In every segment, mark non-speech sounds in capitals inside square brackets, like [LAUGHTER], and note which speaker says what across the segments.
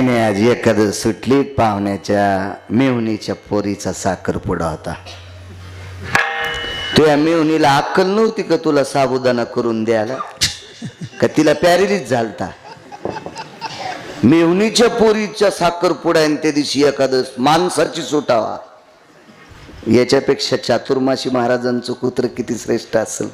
Speaker 1: काही नाही आज एखादं सुटली पाहुण्याच्या मेहुणीच्या पोरीचा साखरपुडा होता. तुझ्या मेहुणीला अक्कल नव्हती का तुला साबुदाणा करून द्यायला? का तिला पॅरेलिस झालता? मेहुणीच्या पोरीच्या साखरपुडा आणि त्या दिवशी एखादं माणसाची सुटावा. याच्यापेक्षा चातुर्माशी महाराजांचं कुत्र किती श्रेष्ठ असेल?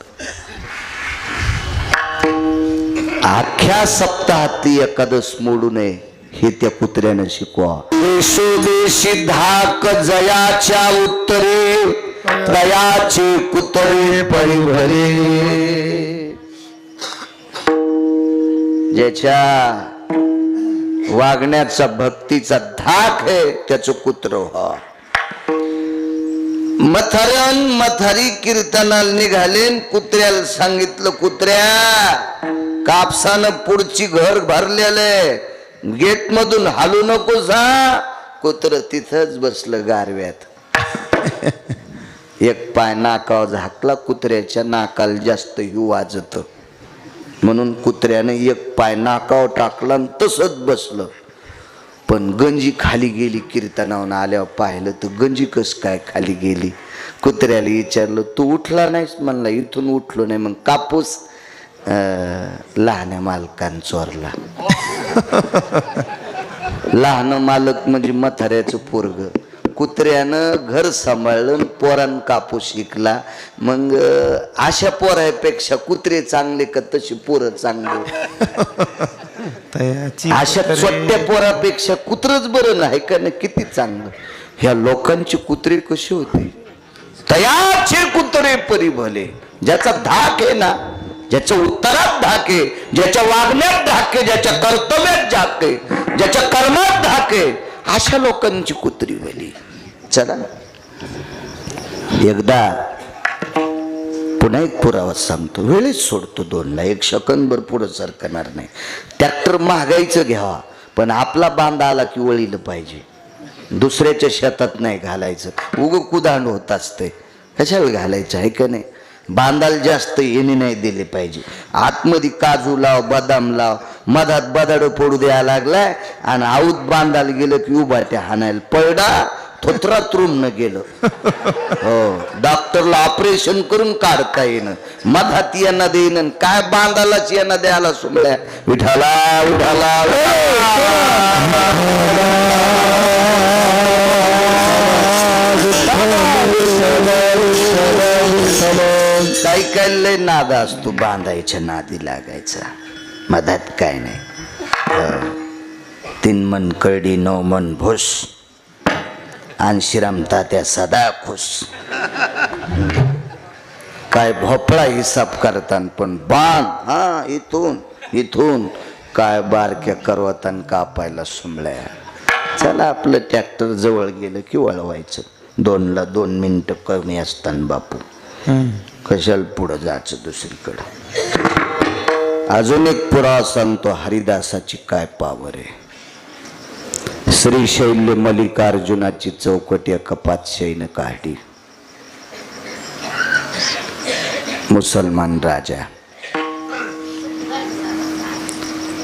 Speaker 1: अख्ख्या सप्ताहात ती एकादश मोडू नये. हे त्या कुत्र्यानं शिकवा. देशोदेशी धाक जयाच्या उत्तरे त्रयाचे कुत्रे परिभरे ज्याच्या वागण्याचा भक्तीचा धाक आहे त्याचं कुत्र व्हा. मथरण मथरी कीर्तनाला निघाले कुत्र्याला सांगितलं कुत्र्या कापसानं पुढची घर भरलेलं गेट मधून हालू नको जा. कुत्र तिथंच बसलं गारव्यात. एक पाय नाकावर झाकला कुत्र्याच्या नाकाला जास्त हिव वाजत. म्हणून कुत्र्यानं एक पाय नाकावर टाकला आणि तसंच बसलं. पण गंजी खाली गेली कीर्तनावून आल्यावर पाहिलं तर गंजी कस काय खाली गेली. कुत्र्याला विचारलं तू उठला नाहीस? म्हणला इथून उठलो नाही. मग कापूस लहान्या मालकान चोरला. [LAUGHS] लहान मालक म्हणजे म्हाताऱ्याचं पोरग. कुत्र्यानं घर सांभाळलं पोरान कापूस शिकला मग अशा पोरापेक्षा कुत्रे चांगले का तशी पोरं चांगले? [LAUGHS] अशा छोट्या पोरापेक्षा कुत्रच बरं नाही का ना? किती चांगलं? ह्या लोकांची कुत्रे कशी होती? तयाचे कुत्रे परी भले. ज्याचा धाक आहे ना ज्याच्या उत्तरात धाक आहे ज्याच्या वागण्यात धाके ज्याच्या कर्तव्यात धाक ज्याच्या कर्मात धाक आहे अशा लोकांची कुत्री भली चला. एकदा पुन्हा एक पुरावा सांगतो. वेळेच सोडतो दोनला. एक शकन पुढं सरकणार नाही. ट्रॅक्टर महागाईचं घ्यावा पण आपला बांधा आला की वळीलं पाहिजे. दुसऱ्याच्या शेतात नाही घालायचं. उग कुदांड होत असते. कशाला घालायचं? आहे का नाही? बांधाला जास्त येणे नाही दिले पाहिजे. आतमध्ये काजू लाव बदाम लाव मधात बदाड फोडू द्यायला लागलाय आणि आऊत बांधायला गेलं की उभा त्या हाणायला पळडा थोत्रात न गेलं. हो डॉक्टरला ऑपरेशन करून काढता येणं. मधात यांना देईन आणि काय बांधालाच यांना द्यायला सुमल्या. विठाला विठाला ऐकायला लय नादा असतो बांधायच्या नादी लागायचा. मधात काय नाही. हो. तीन मन कळडी नऊ मन भूस. आणि तात्या सदा खुश. काय भोपळा हिसाब करतान पण बांध. हा इथून इथून. काय बारक्या करवतान कापायला सुमळ्या. चला आपलं ट्रॅक्टर जवळ गेलं की वळवायचं. दोनला दोन मिनटं कमी असताना बापू. कशाला पुढं जायचं दुसरीकडं? अजून एक पुरावा सांगतो हरिदासाची काय पावर आहे? श्रीशैल्य मल्लिकार्जुनाची चौकट या शैन काढली. मुसलमान राजा.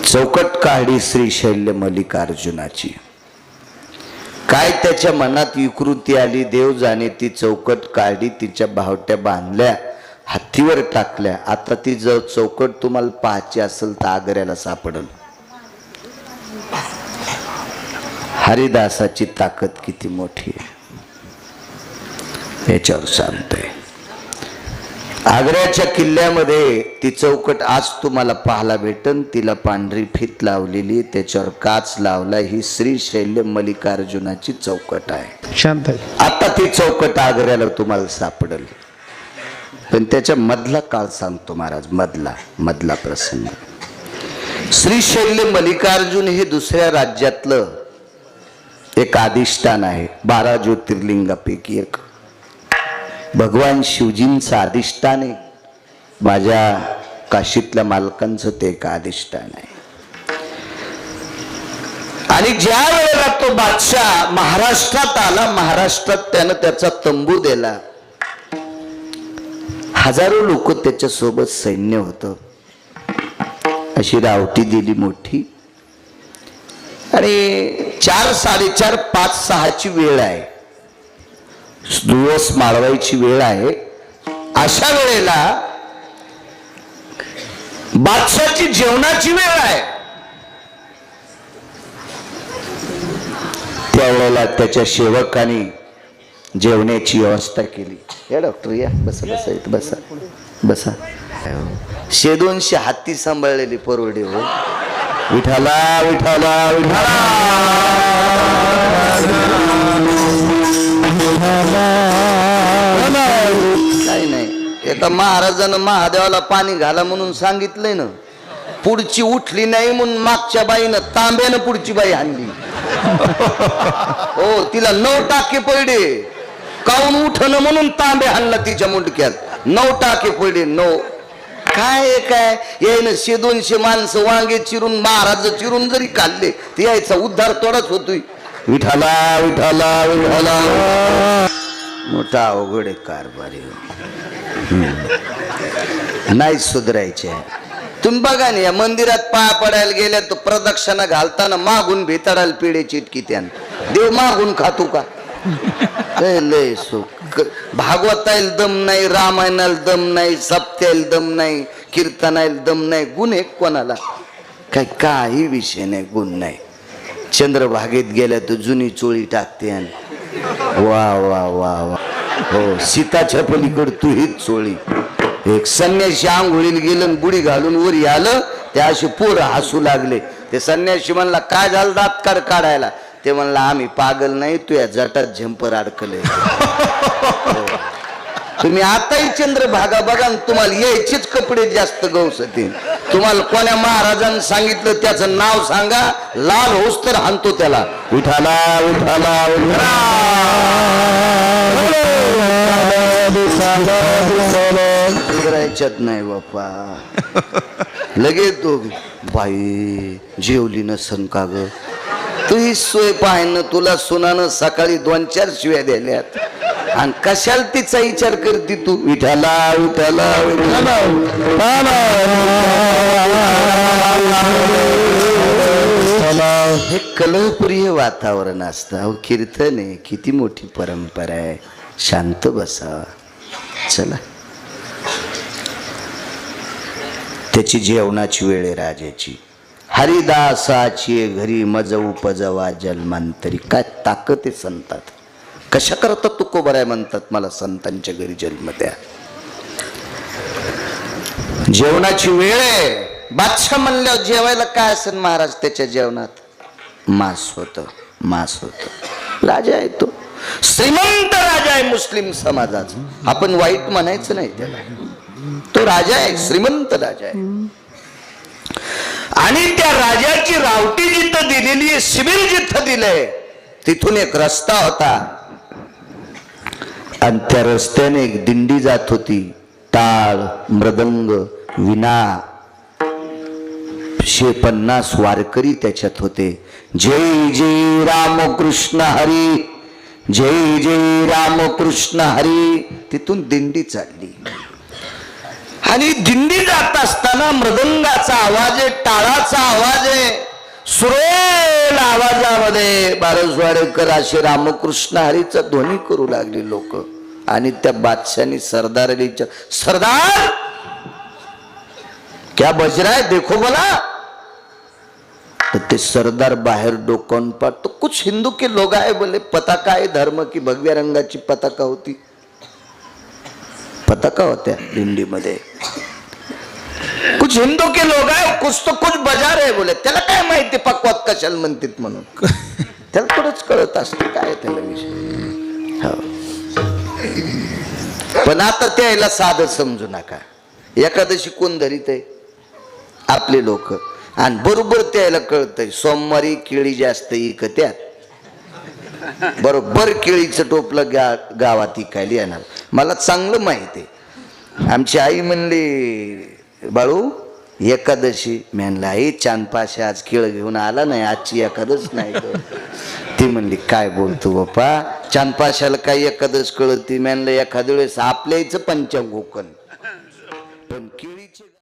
Speaker 1: चौकट काढली श्रीशैल्य मल्लिकार्जुनाची. काय त्याच्या मनात विकृती आली? देव जाणे ती चौकट काढली तिच्या भावट्या बांधल्या हत्तीवर टाकल्या. आता ती जर चौकट तुम्हाला पाहायची असेल तर आग्र्याला सापडल. हरिदासाची ताकद किती मोठी आहे? याच्यावर सांगतोय. आग्र्याच्या किल्ल्यामध्ये ती चौकट आज तुम्हाला पाहायला भेटन. तिला पांढरी फीत लावलेली त्याच्यावर काच लावला ही श्री शैल्य मल्लिकार्जुनाची चौकट आहे.
Speaker 2: शांत
Speaker 1: आता ती चौकट आग्र्याला तुम्हाला सापडल. पण त्याच्या मधला काळ सांगतो महाराज. मधला मधला प्रसंग. श्रीशैल्य मल्लिकार्जुन हे दुसऱ्या राज्यातलं एक अधिष्ठान आहे. बारा ज्योतिर्लिंगापैकी एक. भगवान शिवजींचं अधिष्ठान आहे. माझ्या काशीतल्या मालकांचं ते एक अधिष्ठान आहे. आणि ज्या वेळेला तो बादशाह महाराष्ट्रात आला महाराष्ट्रात त्यानं त्याचा तंबू दिला. हजारो लोक त्याच्या सोबत सैन्य होतं. अशी रावटी दिली मोठी. आणि चार साडेचार पाच सहाची वेळ आहे. दिवस माळवायची वेळ आहे. अशा वेळेला बादशाची जेवणाची वेळ आहे. त्यावेळेला त्याच्या सेवकाने जेवण्याची व्यवस्था केली. या डॉक्टर या. बसा बसा इथं बसा. बसा. शे दोनशे हत्ती सांभाळलेली परवडे हो विठाला विठाला विठाला महाराजानं महादेवाला पाणी घाला म्हणून सांगितलंय ना. पुढची उठली नाही म्हणून मागच्या बाईनं तांब्यानं पुढची बाई आणली. हो तिला नऊ टाके पडले. काऊन उठणं म्हणून तांबे आणला तिच्या मुंडक्यात. नऊ टाके पडले नऊ. काय काय? यायनं शे दोनशे माणसं वांगे चिरून महाराज चिरून जरी काढले ते यायचा उद्धार तोडाच होतोय. विठाला विठाला विठाला मोठा अवघड आहे कारभारी नाही सुधरायचे. तुम्ही बघा ना या मंदिरात पाया पडायला गेल्या तर प्रदक्षिणा घालताना मागून भेताडायला पिढे चिटकी त्यान. देव मागून खातो का? लय सुख. भागवताईल दम नाही रामायणाला दम नाही सप्त्याला दम नाही कीर्तनाला दम नाही गुण आहे कोणाला? काय काही विषय नाही गुण नाही. चंद्रभागेत गेल्या तर जुनी चोळी टाकते आणि वा वा वा वा. हो सीताच्या पलीकड तू हीच चोळी. एक संन्याशी आंघोळीला गेलं बुडी घालून वरी आलं ते असे पोरं हसू लागले. ते संन्याशी म्हणला काय झालं दात काढ काढायला? ते म्हणला आम्ही पागल नाही तू या जटात झंपर अडकले. तुम्ही आताही चंद्रभागा बघा तुम्हाला यायचेच कपडे जास्त गवसतील. तुम्हाला कोण्या महाराजांनी सांगितलं त्याचं नाव सांगा लाल होस तर हाणतो त्याला. उठाला उठाला उठाला नाही बाप्पा. लगेच तो बाई जेवली नसन का ग? तू ही सोय पाहिन तुला सुनानं सकाळी दोन चार शिव्या दिल्यात आणि कशाला तिचा विचार करते तू? विठाला विठाला विठाला हे कलहप्रिय वातावरण असतं. अहो कीर्तन आहे किती मोठी परंपरा आहे. शांत बसा. चला. त्याची जेवणाची वेळ आहे राजाची. हरिदासाची घरी मज उपजवा जन्मांतरी. काय ताकद आहे संतात. कशा करता आहे म्हणतात मला संतांच्या घरी जन्म द्या. जेवणाची वेळ आहे. बादशाह म्हणल्यावर जेवायला काय असेल महाराज त्याच्या जेवणात? मांस होत मांस होत. राजा आहे तो. श्रीमंत राजा आहे मुस्लिम समाजाचा आपण वाईट म्हणायचं नाही. त्याला तो राजा आहे श्रीमंत राजा आहे. आणि त्या राजाची रावटी जिथं दिलेली आहे शिबिर जिथं दिलंय तिथून एक रस्ता होता. आणि त्या रस्त्याने एक दिंडी जात होती. टाळ मृदंग विना. शे पन्नास वारकरी त्याच्यात होते. जय जय रामकृष्ण हरी. जय जय रामकृष्ण हरी. तिथून दिंडी चालली. आणि दिंडी जात असताना मृदंगाचा आवाज आहे टाळाचा आवाज आहे. सुरेल आवाजामध्ये बारसवाडेकर असे रामकृष्ण हरीचा ध्वनी करू लागले लोक. आणि त्या बादशानी सरदार अलीच्या सरदार! क्या बज रहा है? देखो बोला. तो ते सरदार बाहेर डोकावून पाहतो कुछ हिंदू के लोग आहे बोले पताका आहे धर्म की भगव्या रंगाची पताका होती. पताका होत्या दिंडीमध्ये. कुछ हिंदू के लोग आहे कुछ तो कुछ बजार आहे बोले. त्याला काय माहिती पक्वात कशाला म्हणतात म्हणून? त्याला थोडंच कळत असते काय त्याला विषय? हो. पण आता त्याला साधं समजू नका. एकादशी कोण धरीत आहे? आपले लोक. आणि बरोबर त्याला कळतंय सोमवारी केळी जास्त इकत्यात. बरोबर केळीचं टोपलं गा गावात इकायला येणार. मला चांगलं माहिती आहे. आमची आई म्हणली बाळू एकादशी म्हणलं आई चांदपाशी आज केळ घेऊन आला नाही आजची एकादश नाही. ती म्हणली काय बोलतो बाप्पा? चांदपाशाला काय एकादश कळत ती म्हणलं एखाद्या वेळेस आपल्या इथं पंचांग पण केळी